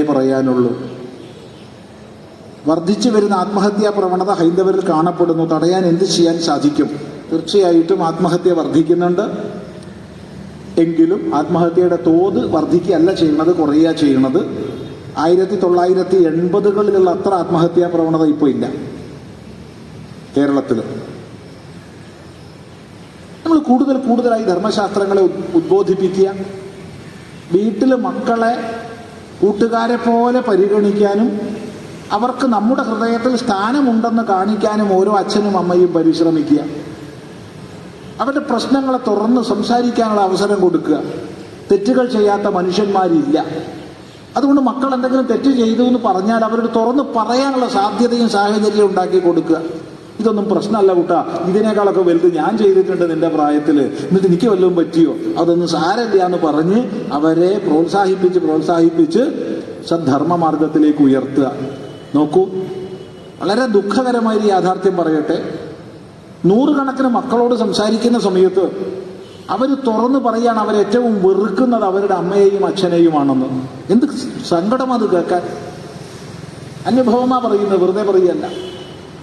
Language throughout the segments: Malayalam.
പറയാനുള്ളൂ. വർദ്ധിച്ചു വരുന്ന ആത്മഹത്യാ പ്രവണത ഹൈന്ദവരിൽ കാണപ്പെടുന്നു. തടയാൻ എന്ത് ചെയ്യാൻ സാധിക്കും? തീർച്ചയായിട്ടും ആത്മഹത്യ വർദ്ധിക്കുന്നുണ്ട്. എങ്കിലും ആത്മഹത്യയുടെ തോത് വർദ്ധിക്കുകയല്ല ചെയ്യുന്നത് കുറയുക ചെയ്യുന്നത്. ആയിരത്തി തൊള്ളായിരത്തി എൺപതുകളിലുള്ള അത്ര ആത്മഹത്യാ പ്രവണത ഇപ്പോൾ ഇല്ല കേരളത്തിൽ നമ്മൾ കൂടുതൽ കൂടുതലായി ധർമ്മശാസ്ത്രങ്ങളെ ഉദ്- ഉദ്ബോധിപ്പിക്കുക. വീട്ടിൽ മക്കളെ കൂട്ടുകാരെ പോലെ പരിഗണിക്കാനും അവർക്ക് നമ്മുടെ ഹൃദയത്തിൽ സ്ഥാനമുണ്ടെന്ന് കാണിക്കാനും ഓരോ അച്ഛനും അമ്മയും പരിശ്രമിക്കുക. അവരുടെ പ്രശ്നങ്ങളെ തുറന്ന് സംസാരിക്കാനുള്ള അവസരം കൊടുക്കുക. തെറ്റുകൾ ചെയ്യാത്ത മനുഷ്യന്മാരില്ല. അതുകൊണ്ട് മക്കൾ എന്തെങ്കിലും തെറ്റ് ചെയ്തു എന്ന് പറഞ്ഞാൽ അവരോട് തുറന്ന് പറയാനുള്ള സാധ്യതയും സാഹചര്യവും ഉണ്ടാക്കി കൊടുക്കുക. ഇതൊന്നും പ്രശ്നമല്ല കൂട്ടാ. ഇതിനേക്കാളൊക്കെ വലുത് ഞാൻ ചെയ്തിട്ടുണ്ട് നിന്റെ പ്രായത്തിൽ എന്നിട്ട് എനിക്ക് വല്ലതും പറ്റിയോ? അതൊന്നും സാരമില്ല എന്ന് പറഞ്ഞ് അവരെ പ്രോത്സാഹിപ്പിച്ച് പ്രോത്സാഹിപ്പിച്ച് സദ്ധർമ്മ മാർഗത്തിലേക്ക് ഉയർത്തുക. നോക്കൂ. വളരെ ദുഃഖകരമായ യാഥാർത്ഥ്യം പറയട്ടെ. നൂറുകണക്കിന് മക്കളോട് സംസാരിക്കുന്ന സമയത്ത് അവർ തുറന്നു പറയാണ് അവരേറ്റവും വെറുക്കുന്നത് അവരുടെ അമ്മയെയും അച്ഛനെയുമാണെന്ന്. എന്ത് സങ്കടം അത് കേൾക്കാൻ? അനുഭവമാ പറയുന്നത് വെറുതെ പറയല്ല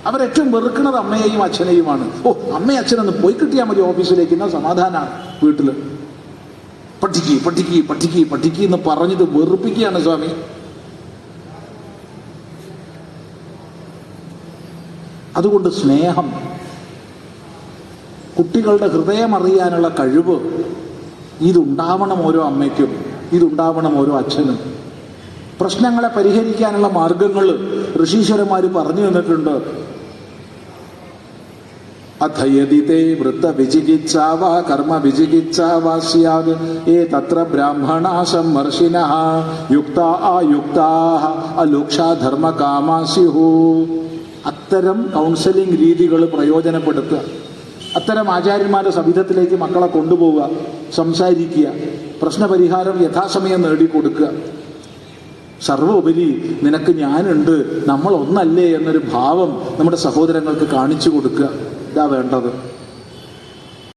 അവരേറ്റവും വെറുക്കുന്നത് അമ്മയെയും അച്ഛനെയുമാണ്. ഓ അമ്മയും അച്ഛനൊന്ന് പോയി കിട്ടിയാൽ മതി ഓഫീസിലേക്ക്. എന്നാൽ സമാധാനമാണ് വീട്ടിൽ പട്ടിക്ക് പട്ടിക്ക് പട്ടിക്ക് പട്ടിക്ക് എന്ന് പറഞ്ഞിട്ട് വെറുപ്പിക്കുകയാണ് സ്വാമി. അതുകൊണ്ട് സ്നേഹം കുട്ടികളുടെ ഹൃദയം അറിയാനുള്ള കഴിവ് ഇതുണ്ടാവണം ഓരോ അമ്മയ്ക്കും ഇതുണ്ടാവണം ഓരോ അച്ഛനും. പ്രശ്നങ്ങളെ പരിഹരിക്കാനുള്ള മാർഗങ്ങൾ ഋഷീശ്വരന്മാർ പറഞ്ഞു തന്നിട്ടുണ്ട്. അഥയതി തേ വൃത്ത വിചികിത്സാവ കർമ്മ വിചികിത്സാവാ സ്യാത് ഏ തത്ര ബ്രാഹ്മണാ മർഷിന യുക്ത അയുക്താ അലുക്ഷ ധർമ്മ കാമാസ്യുഹു അത്തരം കൗൺസിലിംഗ് രീതികൾ പ്രയോജനപ്പെടുത്തുക. അത്തരം ആചാര്യന്മാരുടെ സവിധത്തിലേക്ക് മക്കളെ കൊണ്ടുപോവുക സംസാരിക്കുക പ്രശ്നപരിഹാരം യഥാസമയം നേടിക്കൊടുക്കുക. സർവോപരി നിനക്ക് ഞാനുണ്ട് നമ്മൾ ഒന്നല്ലേ എന്നൊരു ഭാവം നമ്മുടെ സഹോദരങ്ങൾക്ക് കാണിച്ചു കൊടുക്കുക. ഇതാ വേണ്ടത്.